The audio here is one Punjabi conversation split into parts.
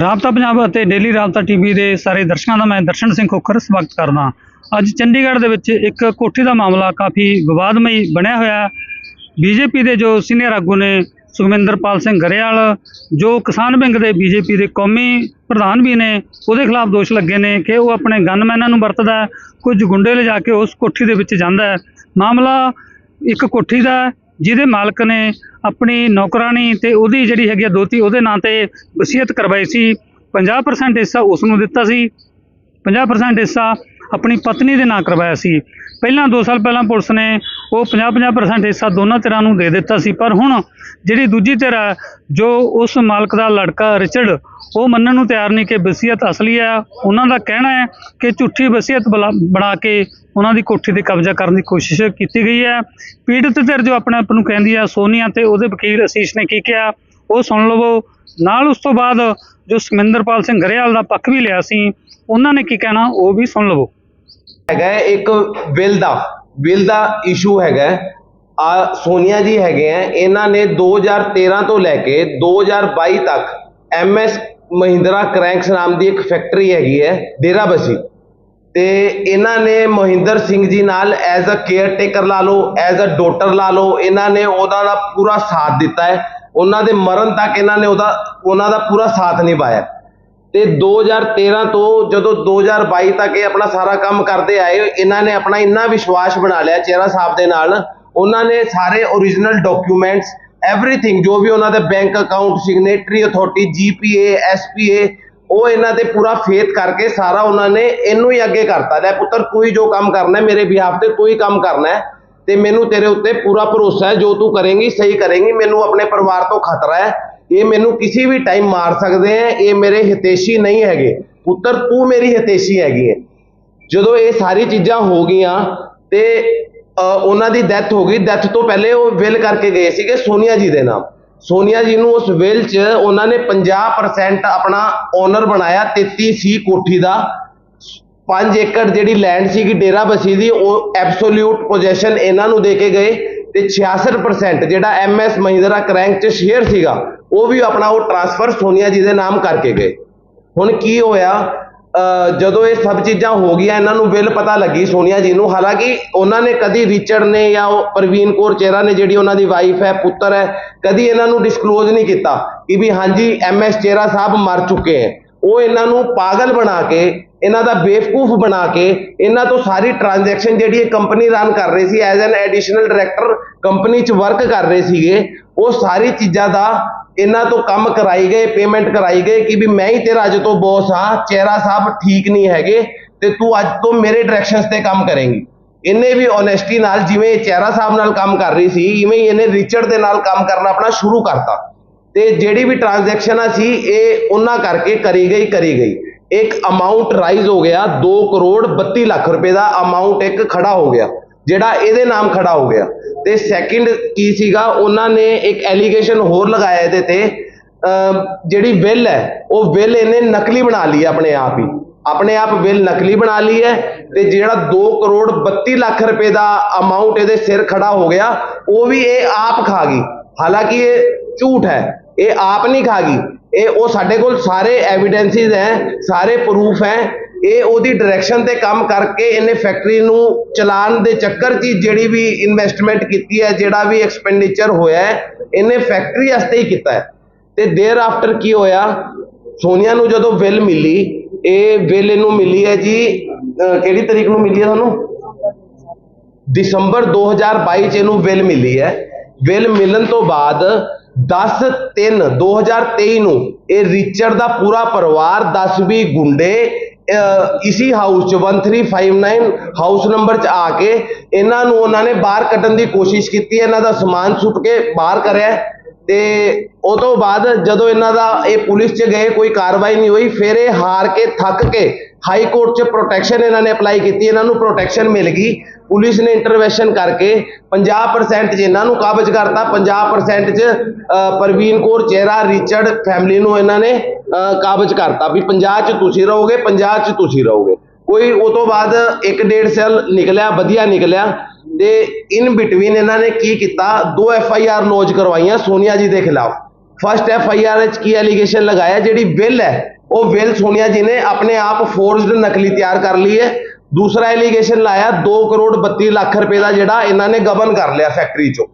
ਰਾਬਤਾ ਪੰਜਾਬ ਅਤੇ ਡੇਲੀ ਰਾਬਤਾ ਟੀਵੀ ਦੇ ਸਾਰੇ ਦਰਸ਼ਕਾਂ ਦਾ ਮੈਂ ਦਰਸ਼ਨ ਸਿੰਘ ਖੋਖਰ ਸਵਾਗਤ ਕਰਦਾ ਅੱਜ ਚੰਡੀਗੜ੍ਹ ਦੇ ਵਿੱਚ ਇੱਕ ਕੋਠੀ ਦਾ ਮਾਮਲਾ ਕਾਫੀ ਵਿਵਾਦਮਈ ਬਣਿਆ ਹੋਇਆ ਬੀਜੇਪੀ ਦੇ ਜੋ ਸੀਨੀਅਰ ਆਗੂ ਨੇ ਸੁਖਮਿੰਦਰਪਾਲ ਸਿੰਘ ਗਰੇਵਾਲ, ਜੋ ਕਿਸਾਨ ਵਿੰਗ ਦੇ ਬੀਜੇਪੀ ਦੇ ਕੌਮੀ ਪ੍ਰਧਾਨ ਵੀ ਨੇ, ਉਹਦੇ ਖਿਲਾਫ ਦੋਸ਼ ਲੱਗੇ ਨੇ ਕਿ ਉਹ ਆਪਣੇ ਗਨਮੈਨਾਂ ਨੂੰ ਵਰਤਦਾ ਕੁਝ ਗੁੰਡੇ ਲਿਜਾ ਕੇ ਉਸ ਕੋਠੀ ਦੇ ਵਿੱਚ ਜਾਂਦਾ ਮਾਮਲਾ ਇੱਕ ਕੋਠੀ ਦਾ ਜਿਹਦੇ ਮਾਲਕ ਨੇ ਆਪਣੀ ਨੌਕਰਾਨੀ ਤੇ ਉਹਦੀ ਜਿਹੜੀ ਹੈਗੀ ਆ ਦੋਤੀ, ਉਹਦੇ ਨਾਂ ਤੇ ਵਸੀਅਤ ਕਰਵਾਈ ਸੀ। 50% ਹਿੱਸਾ ਉਸ ਨੂੰ ਦਿੱਤਾ ਸੀ। 50% ਹਿੱਸਾ ਆਪਣੀ ਪਤਨੀ ਦੇ ਨਾਂ ਕਰਵਾਇਆ ਸੀ। ਪਹਿਲਾਂ 2 ਸਾਲ ਪਹਿਲਾਂ ਪੁਲਿਸ ਨੇ ਉਹ 50-50% ਹਿੱਸਾ ਦੋਨਾਂ ਧਿਰਾਂ ਨੂੰ ਦੇ ਦਿੱਤਾ ਸੀ। ਪਰ ਹੁਣ ਜਿਹੜੀ ਦੂਜੀ ਧਿਰ ਹੈ, ਜੋ ਉਸ ਮਾਲਕ ਦਾ ਲੜਕਾ ਰਿਚਰਡ, ਉਹ ਮੰਨਣ ਨੂੰ ਤਿਆਰ ਨਹੀਂ ਕਿ ਵਸੀਅਤ ਅਸਲੀ ਹੈ। ਉਹਨਾਂ ਦਾ ਕਹਿਣਾ ਹੈ ਕਿ ਝੂਠੀ ਵਸੀਅਤ ਬਲਾ- ਬਣਾ ਕੇ ਉਹਨਾਂ ਦੀ ਕੋਠੀ ਤੇ ਕਬਜ਼ਾ ਕਰਨ ਦੀ ਕੋਸ਼ਿਸ਼ ਕੀਤੀ ਗਈ ਹੈ। ਪੀੜਤ ਧਿਰ ਜੋ ਆਪਣੇ ਆਪ ਨੂੰ ਕਹਿੰਦੀ ਹੈ ਸੋਨੀਆ ਤੇ ਉਹਦੇ ਵਕੀਲ ਅਸੀਸ਼ ਨੇ ਕੀ ਕਿਹਾ, ਉਹ ਸੁਣ ਲਵੋ। ਨਾਲ ਉਸ ਤੋਂ ਬਾਅਦ ਜੋ ਸਮਿੰਦਰਪਾਲ ਸਿੰਘ ਗਰੇਵਾਲ ਦਾ ਪੱਖ ਵੀ ਲਿਆ ਸੀ, ਉਹਨਾਂ ਨੇ ਕੀ ਕਹਿਣਾ, ਉਹ ਵੀ ਸੁਣ ਲਵੋ। ਹੈਗਾ ਇੱਕ ਬਿੱਲ ਦਾ ਬਿੱਲ ਦਾ ਇਸ਼ੂ ਹੈਗਾ ਆ ਸੋਨੀਆ ਜੀ ਹੈਗੇ ਆ ਇਹਨਾਂ ਨੇ 2013 ਤੋਂ ਲੈ ਕੇ 2022 ਤੱਕ ਐਮਐਸ ਮਹਿੰਦਰਾ ਕ੍ਰੈਂਕਸ ਨਾਮ ਦੀ ਇੱਕ ਫੈਕਟਰੀ ਹੈਗੀ ਹੈ ਡੇਰਾਬੱਸੀ ਤੇ ਇਹਨਾਂ ਨੇ ਮਹਿੰਦਰ ਸਿੰਘ ਜੀ ਨਾਲ ਐਜ਼ ਅ ਕੇਅਰ ਟੇਕਰ ਲਾ ਲਓ ਐਜ਼ ਅ ਡੋਟਰ ਲਾ ਲਓ, ਇਹਨਾਂ ਨੇ ਉਹਨਾਂ ਦਾ ਪੂਰਾ ਸਾਥ ਦਿੱਤਾ ਹੈ। ਉਹਨਾਂ ਦੇ ਮਰਨ ਤੱਕ ਇਹਨਾਂ ਨੇ ਉਹਦਾ, ਉਹਨਾਂ ਦਾ ਪੂਰਾ ਸਾਥ ਨਿਭਾਇਆ। ਤੇ 2013 ਤੋਂ ਜਦੋਂ 2022 ਤੱਕ ਇਹ ਆਪਣਾ ਸਾਰਾ ਕੰਮ ਕਰਦੇ ਆਏ, ਇਹਨਾਂ ਨੇ ਆਪਣਾ ਇੰਨਾ ਵਿਸ਼ਵਾਸ ਬਣਾ ਲਿਆ ਚਿਹਰਾ ਸਾਹਿਬ ਦੇ ਨਾਲ। ਉਹਨਾਂ ਨੇ ਸਾਰੇ origignal ਡਾਕੂਮੈਂਟਸ ਐਵਰੀਥਿੰਗ ਜੋ ਵੀ ਉਹਨਾਂ ਦੇ bank account signatory authority GPA SPA ਉਹ ਇਹਨਾਂ ਤੇ ਪੂਰਾ ਫੇਥ ਕਰਕੇ ਸਾਰਾ ਉਹਨਾਂ ਨੇ ਇਹਨੂੰ ਹੀ ਅੱਗੇ ਕਰਤਾ। ਲੈ ਪੁੱਤਰ, ਤੂੰ ਹੀ ਜੋ ਕੰਮ ਕਰਨਾ ਹੈ ਮੇਰੇ ਬਿਹਾਫ ਤੇ, ਤੂੰ ਹੀ ਕੰਮ ਕਰਨਾ ਹੈ ਤੇ ਮੈਨੂੰ ਤੇਰੇ ਉੱਤੇ ਪੂਰਾ ਭਰੋਸਾ ਹੈ, ਜੋ ਤੂੰ ਕਰੇਂਗੀ, ਸਹੀ ਕਰੇਂਗੀ, ਮੈਨੂੰ ਆਪਣੇ ਪਰਿਵਾਰ ਤੋਂ ਖਤਰਾ ਹੈ। ਇਹ ਮੈਨੂੰ ਕਿਸੇ ਵੀ ਟਾਈਮ ਮਾਰ ਸਕਦੇ ਹੈ ਇਹ ਮੇਰੇ ਹਿਤੇਸ਼ੀ ਨਹੀਂ ਹੈਗੇ। ਪੁੱਤਰ, ਤੂੰ ਮੇਰੀ ਹਿਤੇਸ਼ੀ ਹੈਗੀ ਹੈ ਜਦੋਂ ਇਹ ਸਾਰੀ ਚੀਜ਼ਾਂ ਹੋ ਗਈਆਂ ਤੇ ਉਹਨਾਂ ਦੀ ਡੈਥ ਹੋ ਗਈ। ਡੈਥ ਤੋਂ ਪਹਿਲੇ ਉਹ ਵਿਲ ਕਰਕੇ ਗਏ ਸੀਗੇ ਸੋਨੀਆ ਜੀ ਦੇ ਨਾਮ। ਸੋਨੀਆ ਜੀ ਨੂੰ ਉਸ ਵਿਲ 'ਚ ਉਹਨਾਂ ਨੇ 50% ਆਪਣਾ ਓਨਰ ਬਣਾਇਆ 33 ਸੀ ਕੋਠੀ ਦਾ। 5 ਏਕੜ ਜਿਹੜੀ ਲੈਂਡ ਸੀਗੀ, ਡੇਰਾ ਬਸੀ ਦੀ, ਉਹ ਐਬਸੋਲਿਊਟ ਪੋਜੀਸ਼ਨ ਇਹਨਾਂ ਨੂੰ ਦੇ ਕੇ ਗਏ ਤੇ 66% ਜਿਹੜਾ ਐਮਐਸ ਮਹਿੰਦਰਾ ਕ੍ਰੈਂਕ 'ਚ ਸ਼ੇਅਰ ਸੀਗਾ ਉਹ ਵੀ ਆਪਣਾ ਉਹ ਟ੍ਰਾਂਸਫਰ ਸੋਨੀਆ ਜੀ ਦੇ ਨਾਮ ਕਰਕੇ ਗਏ। ਹੁਣ ਕੀ ਹੋਇਆ? ਜਦੋਂ ਇਹ ਸਭ ਚੀਜ਼ਾਂ ਹੋ ਗਈਆਂ, ਇਹਨਾਂ ਨੂੰ ਬਿੱਲ ਪਤਾ ਲੱਗੀ ਸੋਨੀਆ ਜੀ ਨੂੰ। ਹਾਲਾਂਕਿ ਉਹਨਾਂ ਨੇ ਕਦੀ ਰਿਚਰਡ ਨੇ ਜਾਂ ਉਹ ਪ੍ਰਵੀਨ ਕੌਰ ਚੇਰਾ ਨੇ ਜਿਹੜੀ ਉਹਨਾਂ ਦੀ ਵਾਈਫ ਹੈ, ਪੁੱਤਰ ਹੈ, ਕਦੀ ਇਹਨਾਂ ਨੂੰ ਡਿਸਕਲੋਜ਼ ਨਹੀਂ ਕੀਤਾ ਕਿ ਵੀ ਹਾਂਜੀ ਐਮ ਐਸ ਚੇਰਾ ਸਾਹਿਬ ਮਰ ਚੁੱਕੇ ਹੈ। ਉਹ ਇਹਨਾਂ ਨੂੰ ਪਾਗਲ ਬਣਾ ਕੇ, ਇਹਨਾਂ ਦਾ ਬੇਵਕੂਫ ਬਣਾ ਕੇ, ਇਹਨਾਂ ਤੋਂ ਸਾਰੀ ਟ੍ਰਾਂਜੈਕਸ਼ਨ ਜਿਹੜੀ ਇਹ ਕੰਪਨੀ ਰਨ ਕਰ ਰਹੀ ਸੀ as an additional director company 'ਚ ਵਰਕ ਕਰ ਰਹੇ ਸੀਗੇ, ਉਹ ਸਾਰੀ ਚੀਜ਼ਾਂ ਦਾ ਇਹਨਾਂ ਤੋਂ ਕੰਮ ਕਰਾਈ ਗਏ ਪੇਮੈਂਟ ਕਰਾਈ ਗਏ ਕਿ ਵੀ ਮੈਂ ਹੀ ਤੇਰਾ ਅੱਜ ਤੋਂ ਬੌਸ ਹਾਂ, ਚਿਹਰਾ ਸਾਹਿਬ ਠੀਕ ਨਹੀਂ ਹੈਗੇ ਤੇ ਤੂੰ ਅੱਜ ਤੋਂ ਮੇਰੇ ਡਾਇਰੈਕਸ਼ਨਸ ਤੇ ਕੰਮ ਕਰੇਂਗੀ। ਇਹਨੇ ਵੀ ਓਨੈਸਟੀ ਨਾਲ ਜਿਵੇਂ ਚਿਹਰਾ ਸਾਹਿਬ ਨਾਲ ਕੰਮ ਕਰ ਰਹੀ ਸੀ, ਇਵੇਂ ਹੀ ਇਹਨੇ ਰਿਚਰਡ ਦੇ ਨਾਲ ਕੰਮ ਕਰਨਾ ਆਪਣਾ ਸ਼ੁਰੂ ਕਰਤਾ। ਤੇ ਜਿਹੜੀ ਵੀ ਟ੍ਰਾਂਜੈਕਸ਼ਨਾਂ ਸੀ, ਇਹ ਉਹਨਾਂ ਕਰਕੇ ਕਰੀ ਗਈ ਕਰੀ ਗਈ। ਇੱਕ ਅਮਾਉਂਟ ਰਾਈਜ਼ ਹੋ ਗਿਆ 2 ਕਰੋੜ 32 ਲੱਖ ਰੁਪਏ ਦਾ ਅਮਾਉਂਟ ਇੱਕ ਖੜਾ ਹੋ ਗਿਆ। ਜਿਹੜਾ ਇਹਦੇ ਨਾਮ ਖੜਾ ਹੋ ਗਿਆ। ਤੇ ਸੈਕਿੰਡ ਕੀ ਸੀਗਾ, ਉਹਨਾਂ ਨੇ ਇੱਕ ਐਲੀਗੇਸ਼ਨ ਹੋਰ ਲਗਾਇਆ ਇਹਦੇ ਤੇ ਜਿਹੜੀ ਬਿੱਲ ਹੈ, ਉਹ ਬਿੱਲ ਇਹਨੇ ਨਕਲੀ ਬਣਾ ਲਈ ਹੈ ਆਪਣੇ ਆਪ ਹੀ। ਆਪਣੇ ਆਪ ਬਿੱਲ ਨਕਲੀ ਬਣਾ ਲਈ ਹੈ ਤੇ ਜਿਹੜਾ 2 ਕਰੋੜ 32 ਲੱਖ ਰੁਪਏ ਦਾ ਅਮਾਉਂਟ ਇਹਦੇ ਸਿਰ ਖੜਾ ਹੋ ਗਿਆ, ਉਹ ਵੀ ਇਹ ਆਪ ਖਾ ਗਈ। ਹਾਲਾਂਕਿ ਇਹ ਝੂਠ ਹੈ, ਇਹ ਆਪ ਨਹੀਂ ਖਾ ਗਈ। ਇਹ ਉਹ ਸਾਡੇ ਕੋਲ ਸਾਰੇ ਐਵੀਡੈਂਸਿਸ ਹੈ, ਸਾਰੇ ਪ੍ਰੂਫ ਹੈ ਇਹ ਉਹਦੀ ਡਾਇਰੈਕਸ਼ਨ ਤੇ ਕੰਮ ਕਰਕੇ ਇਹਨੇ ਫੈਕਟਰੀ ਨੂੰ ਚਲਾਉਣ ਦੇ ਚੱਕਰ 'ਚ ਹੀ ਜਿਹੜੀ ਵੀ ਇਨਵੈਸਟਮੈਂਟ ਕੀਤੀ ਹੈ, ਜਿਹੜਾ ਵੀ ਐਕਸਪੈਂਡੀਚਰ ਹੋਇਆ ਇਹਨੇ ਫੈਕਟਰੀ ਵਾਸਤੇ ਹੀ ਕੀਤਾ ਹੈ। ਤੇ ਦੇਰ ਆਫਟਰ ਕੀ ਹੋਇਆ? ਸੋਨੀਆ ਨੂੰ ਜਦੋਂ ਬਿੱਲ ਮਿਲੀ, ਇਹ ਬਿੱਲ ਇਹਨੂੰ ਮਿਲੀ ਹੈ ਜੀ ਕਿਹੜੀ ਤਰੀਕ ਨੂੰ ਮਿਲੀ ਹੈ ਤੁਹਾਨੂੰ? ਦਸੰਬਰ 2022 ਚ ਇਹਨੂੰ ਵਿਲ ਮਿਲੀ ਹੈ। ਵਿਲ ਮਿਲਣ ਤੋਂ ਬਾਅਦ 10 3 2023 ਨੂੰ ਇਹ ਰਿਚਰਡ ਦਾ ਪੂਰਾ ਪਰਿਵਾਰ 10 ਵੀ ਗੁੰਡੇ ਇਸੀ ਹਾਊਸ ਚ 1359 ਹਾਊਸ ਨੰਬਰ ਚ ਆ ਕੇ ਇਹਨਾਂ ਨੂੰ ਉਹਨਾਂ ਨੇ ਬਾਹਰ ਕੱਢਣ ਦੀ ਕੋਸ਼ਿਸ਼ ਕੀਤੀ, ਇਹਨਾਂ ਦਾ ਸਮਾਨ ਸੁੱਟ ਕੇ ਬਾਹਰ ਕਰਿਆ ਤੇ ਉਹ ਤੋਂ ਬਾਅਦ ਜਦੋਂ ਇਹਨਾਂ ਦਾ ਇਹ ਪੁਲਿਸ 'ਚ ਗਏ, ਕੋਈ ਕਾਰਵਾਈ ਨਹੀਂ ਹੋਈ, ਫਿਰ ਇਹ ਹਾਰ ਕੇ, ਥੱਕ ਕੇ ਹਾਈ ਕੋਰਟ 'ਚ ਪ੍ਰੋਟੈਕਸ਼ਨ ਇਹਨਾਂ ਨੇ ਅਪਲਾਈ ਕੀਤੀ ਇਹਨਾਂ ਨੂੰ ਪ੍ਰੋਟੈਕਸ਼ਨ ਮਿਲ ਗਈ। ਪੁਲਿਸ ਨੇ ਇੰਟਰਵੈਂਸ਼ਨ ਕਰਕੇ 50% 'ਚ ਇਹਨਾਂ ਨੂੰ ਕਾਬਜ਼ ਕਰਤਾ 50% 'ਚ ਅਹ, ਪ੍ਰਵੀਨ ਕੌਰ ਚਿਹਰਾ ਰਿਚਰਡ ਫੈਮਿਲੀ ਨੂੰ ਇਹਨਾਂ ਨੇ ਕਾਬਜ਼ ਕਰਤਾ ਵੀ 50 'ਚ ਤੁਸੀਂ ਰਹੋਗੇ 50 'ਚ ਤੁਸੀਂ ਰਹੋਗੇ। ਕੋਈ ਉਹ ਤੋਂ ਬਾਅਦ ਇੱਕ ਡੇਢ ਸਾਲ ਨਿਕਲਿਆ ਵਧੀਆ ਨਿਕਲਿਆ ਤੇ ਇਨ ਬਿਟਵੀਨ ਇਹਨਾਂ ਨੇ ਕੀ ਕੀਤਾ ਦੋ ਐਫ ਆਈ ਆਰ ਲੌਂਚ ਕਰਵਾਈਆਂ ਸੋਨੀਆ ਜੀ ਦੇ ਖਿਲਾਫ। ਫਸਟ ਐਫ ਆਈ ਆਰ ਵਿੱਚ ਕੀ ਐਲੀਗੇਸ਼ਨ ਲਗਾਇਆ? ਜਿਹੜੀ ਬਿੱਲ ਹੈ, ਉਹ ਬਿੱਲ ਸੋਨੀਆ ਜੀ ਨੇ ਆਪਣੇ ਆਪ ਫੋਰਜ਼ਡ ਨਕਲੀ ਤਿਆਰ ਕਰ ਲਈ ਹੈ। ਦੂਸਰਾ ਐਲੀਗੇਸ਼ਨ ਲਾਇਆ 2 ਕਰੋੜ 32 ਲੱਖ ਰੁਪਏ ਦਾ ਜਿਹੜਾ ਇਹਨਾਂ ਨੇ ਗਬਨ ਕਰ ਲਿਆ ਫੈਕਟਰੀ ਚੋਂ।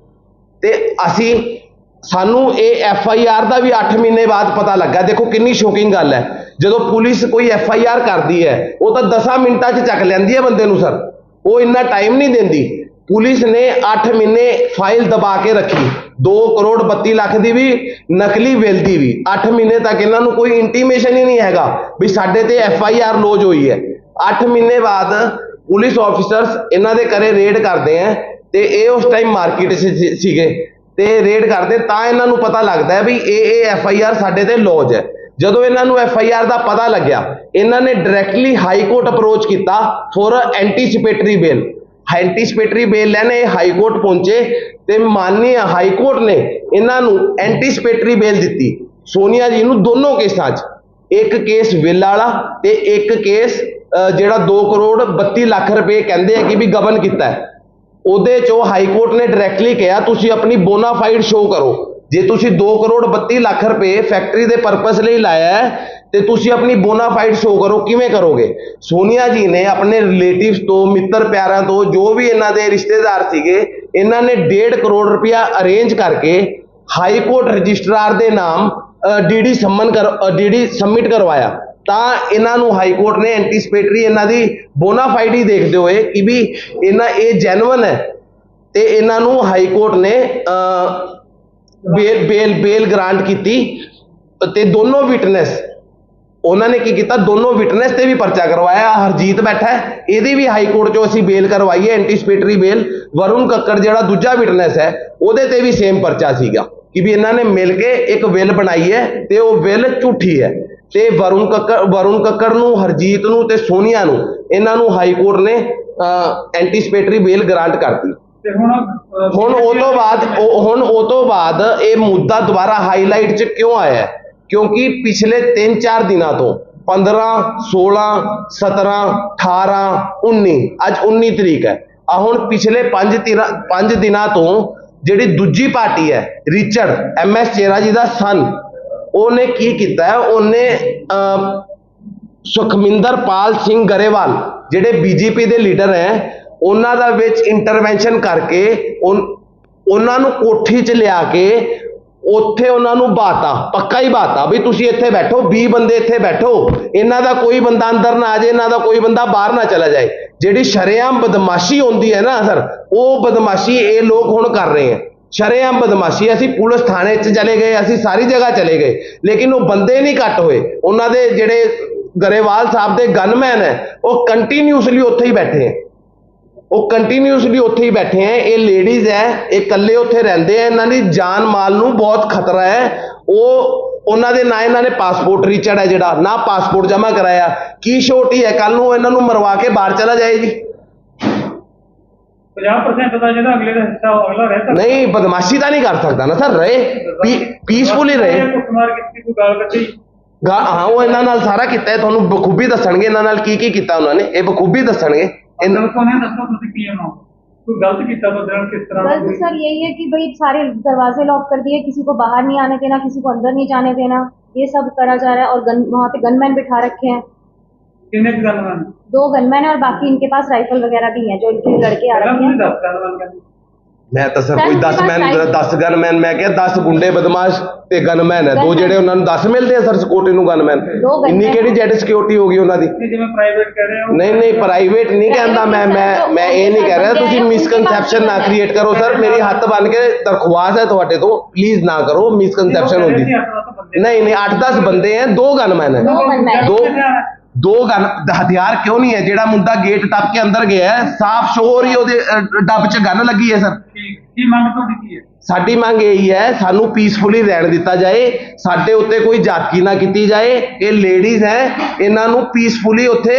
ਤੇ ਅਸੀਂ, ਸਾਨੂੰ ਇਹ ਐਫ ਆਈ ਆਰ ਦਾ ਵੀ 8 ਮਹੀਨੇ ਬਾਅਦ ਪਤਾ ਲੱਗਾ। ਦੇਖੋ ਕਿੰਨੀ ਸ਼ੌਕਿੰਗ ਗੱਲ ਹੈ। ਜਦੋਂ ਪੁਲਿਸ ਕੋਈ ਐਫ ਆਈ ਆਰ ਕਰਦੀ ਹੈ, ਉਹ ਤਾਂ 10 ਮਿੰਟਾਂ 'ਚ ਚੱਕ ਲੈਂਦੀ ਹੈ ਬੰਦੇ ਨੂੰ ਸਰ ਉਹ ਇੰਨਾ ਟਾਈਮ ਨਹੀਂ ਦਿੰਦੀ। ਪੁਲਿਸ ਨੇ 8 ਮਹੀਨੇ ਫਾਈਲ ਦਬਾ ਕੇ ਰੱਖੀ। 2 ਕਰੋੜ 32 ਲੱਖ ਦੀ ਵੀ, ਨਕਲੀ ਬਿੱਲ ਦੀ ਵੀ। 8 ਮਹੀਨੇ ਤੱਕ ਇਹਨਾਂ ਨੂੰ ਕੋਈ ਇੰਟੀਮੇਸ਼ਨ ਹੀ ਨਹੀਂ ਹੈਗਾ ਵੀ ਸਾਡੇ ਤੇ ਐਫ ਆਈ ਆਰ ਲੋਜ ਹੋਈ ਹੈ। 8 ਮਹੀਨੇ ਬਾਅਦ ਪੁਲਿਸ ਆਫੀਸਰਸ ਇਹਨਾਂ ਦੇ ਘਰੇ ਰੇਡ ਕਰਦੇ ਆ ਤੇ ਇਹ ਉਸ ਟਾਈਮ ਮਾਰਕੀਟ 'ਚ ਸੀਗੇ। ਤੇ ਰੇਡ ਕਰਦੇ ਤਾਂ ਇਹਨਾਂ ਨੂੰ ਪਤਾ ਲੱਗਦਾ ਹੈ ਵੀ ਇਹ ਇਹ ਐਫ ਆਈ ਆਰ ਸਾਡੇ ਤੇ ਲੋਜ ਹੈ। ਜਦੋਂ ਇਹਨਾਂ ਨੂੰ ਐਫ ਆਈ ਆਰ ਦਾ ਪਤਾ ਲੱਗਿਆ, ਇਹਨਾਂ ਨੇ ਡਾਇਰੈਕਟਲੀ ਹਾਈ ਕੋਰਟ ਅਪਰੋਚ ਕੀਤਾ for anticipatory bail anticipatory bail ਲੈਣ ਇਹ ਹਾਈ ਕੋਰਟ ਪਹੁੰਚੇ ਤੇ ਮਾਨਨੀय ਹਾਈ ਕੋਰਟ ਨੇ ਇਹਨਾਂ ਨੂੰ ਐਂਟੀਸਪੇਟਰੀ ਬੇਲ ਦਿੱਤੀ। ਸੋਨੀਆ ਜੀ ਨੂੰ ਦੋਨੋਂ ਕੇਸਾਂ 'ਚ, ਇੱਕ ਕੇਸ ਵਿਲ ਵਾਲਾ ਤੇ ਇੱਕ ਕੇਸ ਜਿਹੜਾ 2 ਕਰੋੜ 32 ਲੱਖ ਰੁਪਏ ਕਹਿੰਦੇ ਆ ਕਿ ਵੀ ਗਬਨ ਕੀਤਾ ਹੈ। ਉਹਦੇ ਚੋਂ ਹਾਈ ਕੋਰਟ ਨੇ ਡਾਇਰੈਕਟਲੀ ਕਿਹਾ, ਤੁਸੀਂ ਆਪਣੀ ਬੋਨਾਫਾਈਡ ਸ਼ੋ ਕਰੋ। ਜੇ ਤੁਸੀਂ 2 ਕਰੋੜ 32 ਲੱਖ ਰੁਪਏ ਫੈਕਟਰੀ ਦੇ ਪਰਪਸ ਲਈ ਲਾਇਆ ਹੈ, ਤੇ ਤੁਸੀਂ ਆਪਣੀ ਬੋਨਾਫਾਈਡ ਸ਼ੋ ਕਰੋ, ਕਿਵੇਂ ਕਰੋਗੇ? ਸੋਨੀਆ ਜੀ ਨੇ ਆਪਣੇ ਰਿਲੇਟਿਵਸ ਤੋਂ, ਮਿੱਤਰ ਪਿਆਰਾਂ ਤੋਂ, ਜੋ ਵੀ ਇਹਨਾਂ ਦੇ ਰਿਸ਼ਤੇਦਾਰ ਸੀਗੇ, ਇਹਨਾਂ ਨੇ 1.5 ਕਰੋੜ ਰੁਪਇਆ ਅਰੇਂਜ ਕਰਕੇ ਹਾਈ ਕੋਰਟ ਰਜਿਸਟਰਾਰ ਦੇ ਨਾਮ ਡੀਡੀ ਸੰਮਨ ਕਰ ਡੀਡੀ ਸਬਮਿਟ ਕਰਵਾਇਆ। ਤਾਂ ਇਹਨਾਂ ਨੂੰ ਹਾਈ ਕੋਰਟ ਨੇ ਐਂਟੀਸਪੇਟਰੀ ਇਹਨਾਂ ਦੀ ਬੋਨਾਫਾਈਡ ਹੀ ਦੇਖਦੇ ਹੋਏ ਕਿ ਵੀ ਇਹਨਾਂ ਇਹ ਜੈਨੂਇਨ ਹੈ, ਤੇ ਇਹਨਾਂ ਨੂੰ ਹਾਈ ਕੋਰਟ ਨੇ ਬੇਲ ਬੇਲ ਬੇਲ ਗ੍ਰਾਂਟ ਕੀਤੀ ਤੇ ਦੋਨੋਂ ਵਿਟਨੈਸ ਉਹਨਾਂ ਨੇ ਕੀ ਕੀਤਾ? ਦੋਨੋਂ ਵਿਟਨੈਸ ਤੇ ਵੀ ਪਰਚਾ ਕਰਵਾਇਆ। ਹਰਜੀਤ ਬੈਠਾ ਇਹਦੀ ਵੀ ਹਾਈ ਕੋਰਟ ਚੋਂ ਅਸੀਂ ਬੇਲ ਕਰਵਾਈ ਹੈ ਐਂਟੀਸਪੇਟਰੀ ਬੇਲ ਵਰੁਣ ਕੱਕੜ ਜਿਹੜਾ ਦੂਜਾ ਵਿਟਨੈਸ ਹੈ, ਉਹਦੇ ਤੇ ਵੀ ਸੇਮ ਪਰਚਾ ਸੀਗਾ ਕਿ ਵੀ ਇਹਨਾਂ ਨੇ ਮਿਲ ਕੇ ਇੱਕ ਵਿਲ ਬਣਾਈ ਹੈ ਤੇ ਉਹ ਵਿਲ ਝੂਠੀ ਹੈ। ਤੇ ਵਰੁਣ ਕੱਕੜ ਵਰੁਣ ਕੱਕੜ ਨੂੰ, ਹਰਜੀਤ ਨੂੰ ਤੇ ਸੋਨੀਆ ਨੂੰ ਇਹਨਾਂ ਨੂੰ ਹਾਈ ਕੋਰਟ ਨੇ ਐਂਟੀਸਪੇਟਰੀ ਬੇਲ ਗ੍ਰਾਂਟ ਕਰਤੀ ਤੇ ਹੁਣ ਹੁਣ ਉਹ ਤੋਂ ਬਾਅਦ ਹੁਣ ਉਹ ਤੋਂ ਬਾਅਦ ਇਹ ਮੁੱਦਾ ਦੁਬਾਰਾ ਹਾਈਲਾਈਟ 'ਚ ਕਿਉਂ ਆਇਆ ਕਿਉਂਕਿ ਪਿਛਲੇ 3-4 ਦਿਨਾਂ ਤੋਂ 15 16 17 18 19 ਅੱਜ 19 ਤਰੀਕ ਹੈ। ਆ ਹੁਣ ਪਿਛਲੇ 5 5 ਦਿਨਾਂ ਤੋਂ ਜਿਹੜੀ ਦੂਜੀ ਪਾਰਟੀ ਹੈ ਰਿਚਰਡ ਐਮ ਐਸ ਚੇਰਾ ਜੀ ਦਾ ਸਨ ਉਹਨੇ ਕੀ ਕੀਤਾ ਹੈ? ਉਹਨੇ ਅਮ, ਸੁਖਮਿੰਦਰ ਪਾਲ ਸਿੰਘ ਗਰੇਵਾਲ ਜਿਹੜੇ ਬੀਜੇਪੀ ਦੇ ਲੀਡਰ ਹੈ ਉਹਨਾਂ ਦਾ ਵਿੱਚ ਇੰਟਰਵੈਂਸ਼ਨ ਕਰਕੇ ਉਹਨਾਂ ਨੂੰ ਕੋਠੀ 'ਚ ਲਿਆ ਕੇ ਉੱਥੇ ਉਹਨਾਂ ਨੂੰ ਬਾਤਾ ਪੱਕਾ ਹੀ ਬਾਤਾ ਵੀ ਤੁਸੀਂ ਇੱਥੇ ਬੈਠੋ 20 ਬੰਦੇ ਇੱਥੇ ਬੈਠੋ, ਇਹਨਾਂ ਦਾ ਕੋਈ ਬੰਦਾ ਅੰਦਰ ਨਾ ਆ ਜਾਏ, ਇਹਨਾਂ ਦਾ ਕੋਈ ਬੰਦਾ ਬਾਹਰ ਨਾ ਚਲਾ ਜਾਏ। ਜਿਹੜੀ ਸ਼ਰੇਆਮ ਬਦਮਾਸ਼ੀ ਹੁੰਦੀ ਹੈ ਨਾ ਸਰ ਉਹ ਬਦਮਾਸ਼ੀ ਇਹ ਲੋਕ ਹੁਣ ਕਰ ਰਹੇ ਹੈ। ਸ਼ਰੇਆਮ ਬਦਮਾਸ਼ੀ ਅਸੀਂ ਪੁਲਿਸ ਥਾਣੇ 'ਚ ਚਲੇ ਗਏ, ਅਸੀਂ ਸਾਰੀ ਜਗ੍ਹਾ ਚਲੇ ਗਏ, ਲੇਕਿਨ ਉਹ ਬੰਦੇ ਨਹੀਂ ਘੱਟ ਹੋਏ। ਉਹਨਾਂ ਦੇ ਜਿਹੜੇ ਗਰੇਵਾਲ ਸਾਹਿਬ ਦੇ ਗਨਮੈਨ ਹੈ, ਉਹ ਕੰਟੀਨਿਊਸਲੀ ਉੱਥੇ ਹੀ ਬੈਠੇ ਹੈ। ਉਹ ਕੰਟੀਨਿਊਸਲੀ ਉੱਥੇ ਹੀ ਬੈਠੇ ਹੈ ਇਹ ਲੇਡੀਜ਼ ਹੈ ਇਹ ਇਕੱਲੇ ਉੱਥੇ ਰਹਿੰਦੇ ਆ ਇਹਨਾਂ ਦੀ ਜਾਨ ਮਾਲ ਨੂੰ ਬਹੁਤ ਖਤਰਾ ਹੈ ਉਹ ਉਹਨਾਂ ਦੇ ਨਾਂ ਇਹਨਾਂ ਨੇ ਪਾਸਪੋਰਟ ਰਿਚਰਡ ਹੈ ਜਿਹੜਾ ਨਾ ਪਾਸਪੋਰਟ ਜਮ੍ਹਾਂ ਕਰਾਇਆ। ਕੀ ਛੋਟੀ ਹੈ ਕੱਲ ਨੂੰ ਇਹਨਾਂ ਨੂੰ ਮਰਵਾ ਕੇ ਬਾਹਰ ਚਲਾ ਜਾਏ ਜੀ। 50% ਦਾ ਜਿਹੜਾ ਅਗਲੇ ਦਾ ਹਿੱਸਾ ਉਹ ਅਗਲਾ ਰਹਿ ਸਕਦਾ। ਨਹੀਂ ਬਦਮਾਸ਼ੀ ਤਾਂ ਨਹੀਂ ਕਰ ਸਕਦਾ ਨਾ ਸਰ ਰਹੇ। ਪੀਸਫੁਲੀ ਰਹੇ। ਕੋਈ ਗਾਲ ਕੱਢੀ। ਹਾਂ ਉਹ ਇਹਨਾਂ ਨਾਲ ਸਾਰਾ ਕੀਤਾ ਹੈ ਤੁਹਾਨੂੰ ਬਖੂਬੀ ਦੱਸਣਗੇ ਇਹਨਾਂ ਨਾਲ ਕੀ ਕੀ ਕੀਤਾ ਉਹਨਾਂ ਨੇ। ਇਹ ਬਖੂਬੀ ਦੱਸਣਗੇ। गलत सर यही है कि भाई सारे दरवाजे लॉक कर दिए किसी को बाहर नहीं आने देना किसी को अंदर नहीं जाने देना। ये सब करा जा रहा है और वहाँ पे गनमैन बिठा रखे हैं। गनमैन? दो गनमैन है और बाकी इनके पास राइफल वगैरह भी है जो इनके लड़के आ रहे हैं। ਮੈਂ ਤਾਂ ਸਰ ਕੋਈ 10 ਮੈਨ 10 ਗਨਮੈਨ ਮੈਂ ਕਿਹਾ 10 ਗੁੰਡੇ ਬਦਮਾਸ਼ ਤੇ ਗਨਮੈਨ ਹੈ ਦੋ ਜਿਹੜੇ ਉਹਨਾਂ ਨੂੰ 10 ਮਿਲਦੇ ਆ ਸਰ ਸਿਕਿਉਰਿਟੀ ਨੂੰ ਗਨਮੈਨ ਇੰਨੀ ਕਿਹੜੀ ਜੈਡ ਸਿਕਿਉਰਿਟੀ ਹੋ ਗਈ ਉਹਨਾਂ ਦੀ? ਨਹੀਂ ਨਹੀਂ ਪ੍ਰਾਈਵੇਟ ਨਹੀਂ ਕਹਿੰਦਾ ਮੈਂ ਮੈਂ ਮੈਂ ਇਹ ਨਹੀਂ ਕਹਿ ਰਿਹਾ। ਤੁਸੀਂ ਮਿਸਕਨਸੈਪਸ਼ਨ ਨਾ ਕ੍ਰੀਏਟ ਕਰੋ ਸਰ। ਮੇਰੀ ਹੱਥ ਬਣ ਕੇ ਤਰਖਵਾਸ ਹੈ ਤੁਹਾਡੇ ਤੋਂ। ਪਲੀਜ਼ ਨਾ ਕਰੋ। ਮਿਸਕਨਸੈਪਸ਼ਨ ਹੁੰਦੀ। ਨਹੀਂ ਨਹੀਂ 8-10 ਬੰਦੇ ਹੈ। ਦੋ ਗਨਮੈਨ ਹੈ। ਦੋ ਦੋ ਗਨ ਹਥਿਆਰ ਕਿਉਂ ਨਹੀਂ ਹੈ? ਜਿਹੜਾ ਮੁੰਡਾ ਗੇਟ ਟੱਪ ਕੇ ਅੰਦਰ ਗਿਆ ਹੈ ਸਾਫ਼ ਸ਼ੋਰ ਹੀ ਉਹਦੇ ਅਹ, ਡੱਬ 'ਚ ਗਨ ਲੱਗੀ ਹੈ ਸਰ। ਠੀਕ ਕੀ ਮੰਗ ਤੁਹਾਡੀ ਕੀ ਹੈ? ਸਾਡੀ ਮੰਗ ਇਹੀ ਹੈ ਸਾਨੂੰ ਪੀਸਫੁਲੀ ਰਹਿਣ ਦਿੱਤਾ ਜਾਏ ਸਾਡੇ ਉੱਤੇ ਕੋਈ ਜਾਤਕੀ ਨਾ ਕੀਤੀ ਜਾਏ ਇਹ ਲੇਡੀਜ਼ ਹੈ ਇਹਨਾਂ ਨੂੰ ਪੀਸਫੁਲੀ ਉੱਥੇ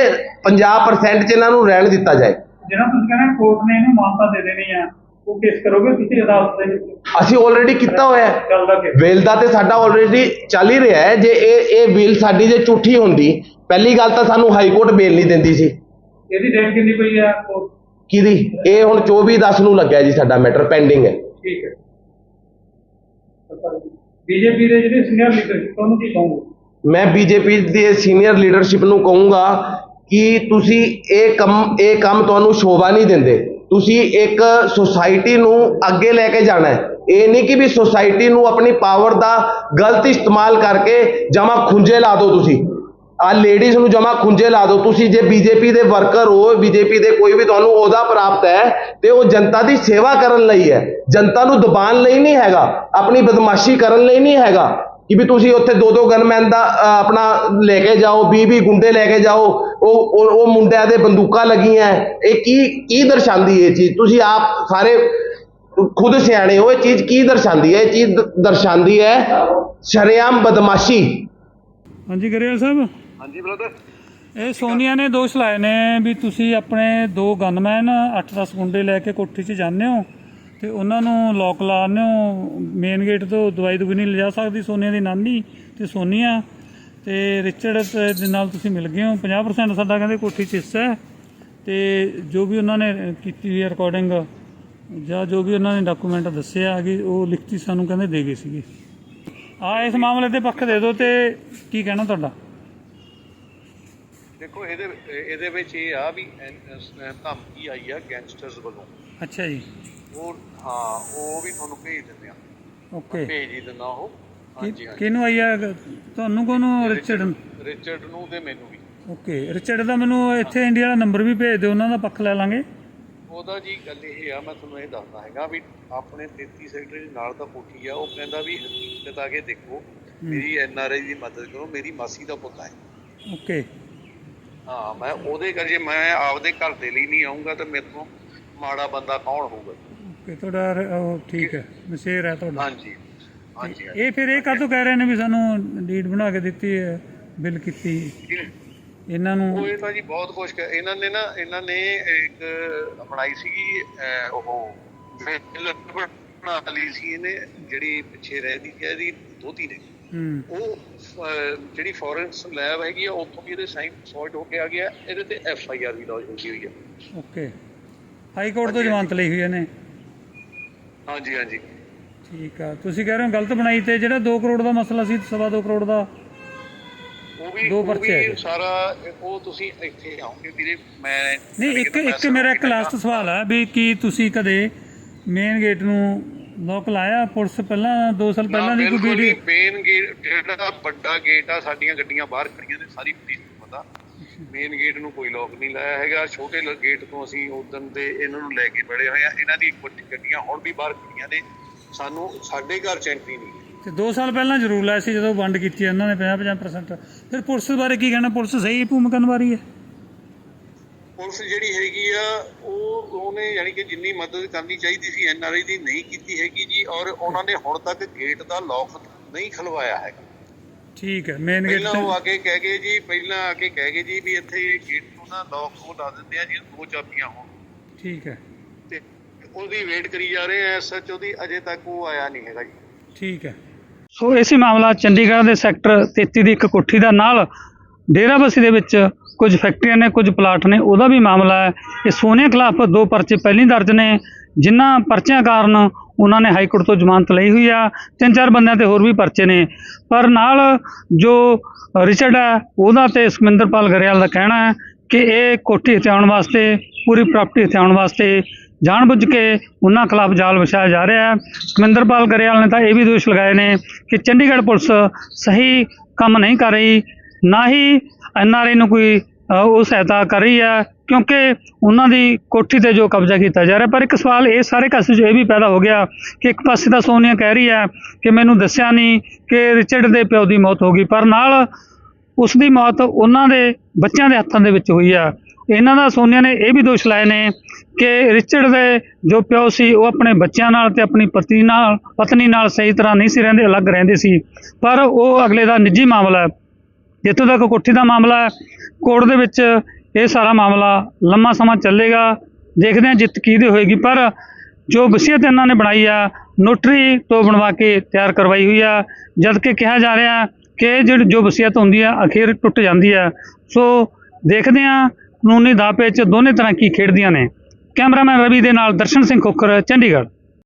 50% ਚ ਇਹਨਾਂ ਨੂੰ ਰਹਿਣ ਦਿੱਤਾ ਜਾਏ। ਜਿਹੜਾ ਤੁਸੀਂ ਕਹਿੰਦੇ ਕੋਰਟ ਨੇ ਇਹਨੂੰ ਮਾਨਤਾ ਦੇ ਦੇਣੀ ਆ ਉਹ ਕੇਸ ਕਰੋਗੇ ਕਿਸੇ ਅਦਾਲਤ ਦੇ ਵਿੱਚ? ਅਸੀਂ ਆਲਰੇਡੀ ਕੀਤਾ ਹੋਇਆ ਹੈ। ਬਿੱਲ ਦਾ ਤੇ ਸਾਡਾ ਆਲਰੇਡੀ ਚੱਲ ਹੀ ਰਿਹਾ ਹੈ। ਜੇ ਇਹ ਇਹ ਬਿੱਲ ਸਾਡੀ ਜੇ ਝੂਠੀ ਹੁੰਦੀ ਪਹਿਲੀ ਗੱਲ ਤਾਂ ਸਾਨੂੰ ਹਾਈ ਕੋਰਟ ਬੇਲ ਨਹੀਂ ਦਿੰਦੀ ਸੀ। ਇਹਦੀ ਡੇਟ ਕਿੰਨੀ ਪਈ ਆ ਕਿਹਦੀ? ਇਹ ਹੁਣ 24 10 ਨੂੰ ਲੱਗਿਆ ਜੀ ਸਾਡਾ ਮੈਟਰ ਪੈਂਡਿੰਗ ਹੈ। ਠੀਕ ਹੈ। ਬੀਜੇਪੀ ਦੇ ਜਿਹੜੇ ਸੀਨੀਅਰ ਲੀਡਰ ਤੁਹਾਨੂੰ ਕੀ ਕਹੋਗੇ? ਮੈਂ ਬੀਜੇਪੀ ਦੇ ਸੀਨੀਅਰ ਲੀਡਰਸ਼ਿਪ ਨੂੰ ਕਹੂੰਗਾ ਕਿ ਤੁਸੀਂ ਇਹ ਕੰਮ ਇਹ ਕੰਮ ਤੁਹਾਨੂੰ ਸ਼ੋਭਾ ਨਹੀਂ ਦਿੰਦੇ। ਤੁਸੀਂ ਇੱਕ ਸੁਸਾਇਟੀ ਨੂੰ ਅੱਗੇ ਲੈ ਕੇ ਜਾਣਾ ਹੈ। ਇਹ ਨਹੀਂ ਕਿ ਵੀ ਸੁਸਾਇਟੀ ਨੂੰ ਆਪਣੀ ਪਾਵਰ ਦਾ ਗਲਤ ਇਸਤੇਮਾਲ ਕਰਕੇ ਜਮਾ ਖੁੰਝੇ ਲਾ ਦਿਓ ਤੁਸੀਂ। ਆ ਲੇਡੀਜ਼ ਨੂੰ ਜਮਾ ਖੁੰਝੇ ਲਾ ਦਿਓ। ਤੁਸੀਂ ਜੇ ਬੀਜੇਪੀ ਦੇ ਵਰਕਰ ਹੋ, ਬੀਜੇਪੀ ਦੇ ਕੋਈ ਵੀ ਤੁਹਾਨੂੰ ਅਹੁਦਾ ਪ੍ਰਾਪਤ ਹੈ ਤੇ ਉਹ ਜਨਤਾ ਦੀ ਸੇਵਾ ਕਰਨ ਲਈ ਹੈ। ਜਨਤਾ ਨੂੰ ਦਬਾਉਣ ਲਈ ਨਹੀਂ ਹੈਗਾ। ਆਪਣੀ ਬਦਮਾਸ਼ੀ ਕਰਨ ਲਈ ਨਹੀਂ ਹੈਗਾ। ਕਿ ਵੀ ਤੁਸੀਂ ਉੱਥੇ ਦੋ ਦੋ ਗਨਮੈਨ ਦਾ ਆਪਣਾ ਲੈ ਕੇ ਜਾਓ 20 20 ਗੁੰਡੇ ਲੈ ਕੇ ਜਾਓ। ਉਹ ਉਹ ਉਹ ਮੁੰਡਿਆਂ ਦੇ ਬੰਦੂਕਾਂ ਲੱਗੀਆਂ ਇਹ ਕੀ ਕੀ ਦਰਸਾਉਂਦੀ ਹੈ ਇਹ ਚੀਜ਼? ਤੁਸੀਂ ਆਪ ਸਾਰੇ ਖੁਦ ਸਿਆਣੇ ਹੋ ਇਹ ਚੀਜ਼ ਕੀ ਦਰਸਾਉਂਦੀ ਹੈ? ਇਹ ਚੀਜ਼ ਦਰਸਾਉਂਦੀ ਹੈ ਸ਼ਰੇਆਮ ਬਦਮਾਸ਼ੀ। ਹਾਂਜੀ ਗਰੇਵਾਲ ਸਾਹਿਬ? ਹਾਂਜੀ ਬ੍ਰਦਰ। ਇਹ ਸੋਨੀਆ ਨੇ ਦੋਸ਼ ਲਾਏ ਨੇ ਵੀ ਤੁਸੀਂ ਆਪਣੇ ਦੋ ਗਨਮੈਨ 8-10 ਗੁੰਡੇ ਲੈ ਕੇ ਕੋਠੀ 'ਚ ਜਾਂਦੇ ਹੋ ਤੇ ਉਹਨਾਂ ਨੂੰ ਲੋਕ ਲਾਉਂਦੇ ਹੋ। ਮੇਨ ਗੇਟ ਤੋਂ ਦਵਾਈ ਦੁਗੀ ਨਹੀਂ ਲਿਜਾ ਸਕਦੀ ਸੋਨੀਆ ਦੀ ਨਾਨੀ ਤੇ ਸੋਨੀਆ ਤੇ ਰਿਚਰਡ ਦੇ ਨਾਲ ਤੁਸੀਂ ਮਿਲ ਗਏ ਹੋ। 50% ਸਾਡਾ ਕਹਿੰਦੇ ਕੋਠੀ 'ਚ ਹਿੱਸਾ ਹੈ। ਤੇ ਜੋ ਵੀ ਉਹਨਾਂ ਨੇ ਕੀਤੀ ਹੋਈ ਰਿਕਾਰਡਿੰਗ ਜਾਂ ਜੋ ਵੀ ਉਹਨਾਂ ਨੇ ਡਾਕੂਮੈਂਟ ਦੱਸਿਆ ਕਿ ਉਹ ਲਿਖਤੀ ਸਾਨੂੰ ਕਹਿੰਦੇ ਦੇ ਗਏ ਸੀਗੇ। ਆ ਇਸ ਮਾਮਲੇ ਦੇ ਪੱਖ ਦੇ ਦਿਓ ਤੇ ਕੀ ਕਹਿਣਾ ਤੁਹਾਡਾ? ਦੇਖੋ ਇਹਦੇ ਇਹਦੇ ਵਿੱਚ ਇਹ ਆ ਵੀ ਧਮਕੀ ਆਈ ਆ ਗੈਂਗਸਟਰਸ ਵੱਲੋਂ। ਅੱਛਾ ਜੀ। ਉਹ ਹਾਂ ਉਹ ਵੀ ਤੁਹਾਨੂੰ ਭੇਜ ਦਿੰਦੇ ਆ। ਓਕੇ ਭੇਜ ਹੀ ਦਿੰਦਾ ਉਹ। ਹਾਂਜੀ ਹਾਂਜੀ। ਕਿਹਨੂੰ ਆਈ ਆ? ਤੁਹਾਨੂੰ ਕੋਨੂੰ ਰਿਚਰਡ? ਰਿਚਰਡ ਨੂੰ ਤੇ ਮੈਨੂੰ ਵੀ। ਓਕੇ ਰਿਚਰਡ ਦਾ ਮੈਨੂੰ ਇੱਥੇ ਇੰਡੀਆ ਦਾ ਨੰਬਰ ਵੀ ਭੇਜ ਦਿਓ ਉਹਨਾਂ ਦਾ ਪੱਖ ਲੈ ਲਾਂਗੇ। ਉਹਦਾ ਜੀ ਗੱਲ ਇਹ ਆ ਮੈਂ ਤੁਹਾਨੂੰ ਇਹ ਦੱਸਦਾ ਹੈਗਾ ਵੀ ਆਪਣੇ 33 ਸੈਕਟਰ ਦੇ ਨਾਲ ਤਾਂ ਕੋਠੀ ਆ ਉਹ ਕਹਿੰਦਾ ਵੀ ਹਕੀਕਤ ਆ ਕੇ ਦੇਖੋ ਮੇਰੀ ਐਨ ਆਰ ਆਈ ਦੀ ਮਦਦ ਕਰੋ ਮੇਰੀ ਮਾਸੀ ਦਾ ਪੁੱਤ ਹੈ ਓਕੇ। ਹਾਂ ਮੈਂ ਉਹਦੇ ਕਰਕੇ ਮੈਂ ਆਪਦੇ ਘਰ ਦੇ ਲਈ ਨਹੀਂ ਆਉਂਗਾ ਤਾਂ ਮੇਰੇ ਤੋਂ ਮਾੜਾ ਬੰਦਾ ਕੌਣ ਹੋਊਗਾ? ਓਕੇ ਤੁਹਾਡਾ ਰ- ਉਹ ਠੀਕ ਹੈ ਮਸ਼ੇਰ ਹੈ ਤੁਹਾਡਾ। ਹਾਂਜੀ। ਹਾਂਜੀ ਇਹ ਫਿਰ ਇਹ ਕਾਹਤੋਂ ਕਹਿ ਰਹੇ ਨੇ ਵੀ ਸਾਨੂੰ ਡੀਡ ਬਣਾ ਕੇ ਦਿੱਤੀ ਹੈ ਬਿੱਲ ਕੀਤੀ। ਇਹਨਾਂ ਉਹ ਨੂੰ ਇਹ ਤਾਂ ਜੀ ਬਹੁਤ ਕਹਿ- ਇਹਨਾਂ ਨੇ ਨਾ ਇਹਨਾਂ ਨੇ ਇੱਕ ਬਣਾਈ ਸੀਗੀ ਉਹ ਬਿੱਲ ਬਣਾ ਲਈ ਸੀ ਇਹਨੇ ਜਿਹੜੀ ਪਿੱਛੇ ਰਹਿੰਦੀ ਹੈ ਇਹਦੀ ਦੋਤੀ ਨੇ। ਹੂੰ। ਉਹ ਜਿਹੜੀ ਫੋਰੈਂਸ ਲੈਬ ਹੈਗੀ ਆ ਉੱਥੋਂ ਵੀ ਇਹਦੇ ਸਾਈਨ ਸੌਲਟ ਹੋ ਕੇ ਆ ਗਿਆ ਇਹਦੇ ਤੇ ਐਫ ਆਈ ਆਰ ਵੀ ਲੌਜ ਹੋਈ ਹੋਈ ਹੈ ਓਕੇ। ਹਾਈ ਕੋਰਟ ਤੋਂ ਜ਼ਮਾਨਤ ਲਈ ਹੋਈ ਇਹਨੇ। ਹਾਂਜੀ ਹਾਂਜੀ। ਠੀਕ ਆ। ਤੁਸੀਂ ਕਹਿ ਰਹੇ ਹੋ ਗਲਤ ਬਣਾਈ ਤੇ ਜਿਹੜਾ 2 ਕਰੋੜ ਦਾ ਮਸਲਾ ਸੀ ਸਵਾ 2 ਕਰੋੜ ਦਾ ਉਹ ਵੀ ਦੋ ਉਹ ਪਰਚੇ ਵੀ ਹੈਗੇ। ਸਾਰਾ ਉਹ ਤੁਸੀਂ ਇੱਥੇ ਆਓਗੇ ਵੀਰੇ ਮੈਂ ਨਹੀਂ ਇੱਕ ਇੱਕ ਮੇਰਾ ਇੱਕ ਲਾਸਟ ਸਵਾਲ ਹੈ ਵੀ ਕੀ ਤੁਸੀਂ ਕਦੇ ਮੇਨ ਗੇਟ ਨੂੰ ਲੋਕ ਲਾਇਆ? ਪੁਲਿਸ ਪਹਿਲਾਂ 2 ਸਾਲ ਪਹਿਲਾਂ ਦੀ ਕੋਈ ਵੀਡੀਓ ਮੇਨ ਗੇਟ ਜਿਹੜਾ ਵੱਡਾ ਗੇਟ ਆ ਸਾਡੀਆਂ ਗੱਡੀਆਂ ਬਾਹਰ ਖੜੀਆਂ ਨੇ ਸਾਰੀ ਪੁਲਿਸ ਨੂੰ ਪਤਾ। ਮੇਨ ਗੇਟ ਨੂੰ ਕੋਈ ਲੋਕ ਨਹੀਂ ਲਾਇਆ ਹੈਗਾ। ਛੋਟੇ ਗੇਟ ਤੋਂ ਅਸੀਂ ਉਦੋਂ ਦੇ ਇਹਨਾਂ ਨੂੰ ਲੈ ਕੇ ਬੜੇ ਹੋਏ ਆ। ਇਹਨਾਂ ਦੀ ਵੱਡੀ ਗੱਡੀਆਂ ਹੁਣ ਵੀ ਬਾਹਰ ਖੜੀਆਂ ਨੇ। ਸਾਨੂੰ ਸਾਡੇ ਘਰ ਚ ਐਂਟਰੀ ਨਹੀਂ ਹੈ। ਤੇ 2 ਸਾਲ ਪਹਿਲਾਂ ਜ਼ਰੂਰ ਲਾਇਆ ਸੀ ਜਦੋਂ ਵੰਡ ਕੀਤੀ ਇਹਨਾਂ ਨੇ 50-50% ਫਿਰ ਪੁਲਿਸ ਬਾਰੇ ਕੀ ਕਹਿਣਾ? ਪੁਲਿਸ ਸਹੀ ਭੂਮਿਕਾ ਨਿਭਾ ਰਹੀ ਹੈ? ਪੁਲਿਸ ਜਿਹੜੀ ਹੈਗੀ ਆ ਉਹ ਉਹਨੇ ਯਾਨੀ ਕਿ ਜਿੰਨੀ ਮਦਦ ਕਰਨੀ ਚਾਹੀਦੀ ਸੀ ਐਨਆਰਆਈ ਦੀ ਨਹੀਂ ਕੀਤੀ ਹੈਗੀ ਜੀ ਔਰ ਉਹਨਾਂ ਨੇ ਹੁਣ ਤੱਕ ਗੇਟ ਦਾ ਲੌਕ ਨਹੀਂ ਖਲਵਾਇਆ ਹੈਗਾ। ਠੀਕ ਹੈ ਮੇਨ ਗੇਟ ਪਹਿਲਾਂ ਉਹ ਆ ਕੇ ਕਹਿ ਗਏ ਜੀ ਪਹਿਲਾਂ ਆ ਕੇ ਕਹਿ ਗਏ ਜੀ ਵੀ ਇੱਥੇ ਗੇਟ ਨੂੰ ਨਾ ਲੌਕ ਉਹ ਲਾ ਦਿੰਦੇ ਆ ਜੀ ਦੋ ਚਾਬੀਆਂ ਹੋਣ। ਠੀਕ ਹੈ। ਉਹਦੀ ਵੇਟ ਕਰੀ ਜਾ ਰਹੇ ਆ ਐਸਐਚਓ ਦੀ ਅਜੇ ਤੱਕ ਉਹ ਆਇਆ ਨਹੀਂ ਹੈਗਾ ਜੀ। ਠੀਕ ਹੈ। ਸੋ ਇਸੇ ਮਾਮਲਾ ਚੰਡੀਗੜ੍ਹ ਦੇ ਸੈਕਟਰ 33 ਦੀ ਇੱਕ ਕੋਠੀ ਦਾ ਨਾਲ ਡੇਰਾਬੱਸੀ ਦੇ ਵਿੱਚ ਕੁਝ ਫੈਕਟਰੀਆਂ ਨੇ ਕੁਝ ਪਲਾਟ ਨੇ ਉਹਦਾ ਵੀ ਮਾਮਲਾ ਹੈ। ਇਹ ਸੋਨੀਆ ਖਿਲਾਫ ਦੋ ਪਰਚੇ ਪਹਿਲੀ ਦਰਜ ਨੇ ਜਿਨ੍ਹਾਂ ਪਰਚਿਆਂ ਕਾਰਨ ਉਹਨਾਂ ਨੇ ਹਾਈ ਕੋਰਟ ਤੋਂ ਜ਼ਮਾਨਤ ਲਈ ਹੋਈ ਆ। ਤਿੰਨ ਚਾਰ ਬੰਦਿਆਂ ਤੇ ਹੋਰ ਵੀ ਪਰਚੇ ਨੇ। ਪਰ ਨਾਲ ਜੋ ਰਿਚਰਡ ਹੈ ਉਹਦਾ ਤੇ ਸੁਖਮਿੰਦਰਪਾਲ ਗਰੇਵਾਲ ਦਾ ਕਹਿਣਾ ਹੈ ਕਿ ਇਹ ਕੋਠੀ ਹਥਿਆਉਣ ਵਾਸਤੇ ਪੂਰੀ ਪ੍ਰਾਪਰਟੀ ਹਥਿਆਉਣ ਵਾਸਤੇ ਜਾਣਬੁੱਝ ਕੇ ਉਹਨਾਂ ਖਿਲਾਫ ਜਾਲ ਵਿਛਾਇਆ ਜਾ ਰਿਹਾ ਹੈ। ਸੁਖਮਿੰਦਰਪਾਲ ਗਰੇਵਾਲ ਨੇ ਤਾਂ ਇਹ ਵੀ ਦੋਸ਼ ਲਗਾਏ ਨੇ ਕਿ ਚੰਡੀਗੜ੍ਹ ਪੁਲਿਸ ਸਹੀ ਕੰਮ ਨਹੀਂ ਕਰ ਰਹੀ, ਨਾ ਹੀ ਐਨਆਰਆਈ ਨੂੰ ਕੋਈ ਉਹ ਸਹਾਇਤਾ ਕਰ ਰਹੀ ਹੈ, ਕਿਉਂਕਿ ਉਹਨਾਂ ਦੀ ਕੋਠੀ ਤੇ ਜੋ ਕਬਜ਼ਾ ਕੀਤਾ ਜਾ ਰਿਹਾ। ਪਰ ਇੱਕ ਸਵਾਲ ਇਹ ਸਾਰੇ ਕਾਸੇ 'ਚ ਇਹ ਵੀ ਪੈਦਾ ਹੋ ਗਿਆ ਕਿ ਇੱਕ ਪਾਸੇ ਤਾਂ ਸੋਨੀਆ ਕਹਿ ਰਹੀ ਹੈ ਕਿ ਮੈਨੂੰ ਦੱਸਿਆ ਨਹੀਂ ਕਿ ਰਿਚਰਡ ਦੇ ਪਿਓ ਦੀ ਮੌਤ ਹੋ ਗਈ, ਪਰ ਨਾਲ ਉਸ ਦੀ ਮੌਤ ਉਹਨਾਂ ਦੇ ਬੱਚਿਆਂ ਦੇ ਹੱਥਾਂ ਦੇ ਵਿੱਚ ਹੋਈ ਆ। ਇਹਨਾਂ ਦਾ ਸੋਨੀਆ ਨੇ ਇਹ ਵੀ ਦੋਸ਼ ਲਾਏ ਨੇ ਕਿ ਰਿਚਰਡ ਦੇ ਜੋ ਪਿਓ ਸੀ, ਉਹ ਆਪਣੇ ਬੱਚਿਆਂ ਨਾਲ ਤੇ ਆਪਣੀ ਪਤਨੀ ਨਾਲ ਪਤਨੀ ਨਾਲ ਸਹੀ ਤਰ੍ਹਾਂ ਨਹੀਂ ਸੀ ਰਹਿੰਦੇ, ਅਲੱਗ ਰਹਿੰਦੇ ਸੀ। ਪਰ ਉਹ ਅਗਲੇ ਦਾ ਨਿੱਜੀ ਮਾਮਲਾ ਹੈ। ਜਿੱਥੋਂ ਤੱਕ ਕੋਠੀ ਦਾ ਮਾਮਲਾ ਹੈ, ਕੋਰਟ ਦੇ ਵਿੱਚ ਇਹ ਸਾਰਾ ਮਾਮਲਾ ਲੰਮਾ ਸਮਾਂ ਚੱਲੇਗਾ। ਦੇਖਦੇ ਹਾਂ ਜਿੱਤ ਕਿਹਦੀ ਹੋਏਗੀ, ਪਰ ਜੋ ਵਸੀਅਤ ਇਹਨਾਂ ਨੇ ਬਣਾਈ ਆ, ਨੋਟਰੀ ਤੋਂ ਬਣਵਾ ਕੇ ਤਿਆਰ ਕਰਵਾਈ ਹੋਈ ਆ ਜਦ ਕਿ ਕਿਹਾ ਜਾ ਰਿਹਾ ਕਿ ਜਿਹੜੀ ਜੋ ਵਸੀਅਤ ਹੁੰਦੀ ਆ, ਅਖੀਰ ਟੁੱਟ ਜਾਂਦੀ ਆ। ਸੋ ਦੇਖਦੇ ਹਾਂ ਕਾਨੂੰਨੀ ਦਾਅਵੇ 'ਚ ਦੋਨੇ ਤਰ੍ਹਾਂ ਕੀ ਖੇਡਦੀਆਂ ਨੇ? ਕੈਮਰਾਮੈਨ ਰਵੀ ਦੇ ਨਾਲ ਦਰਸ਼ਨ ਸਿੰਘ ਖੋਖਰ, ਚੰਡੀਗੜ੍ਹ।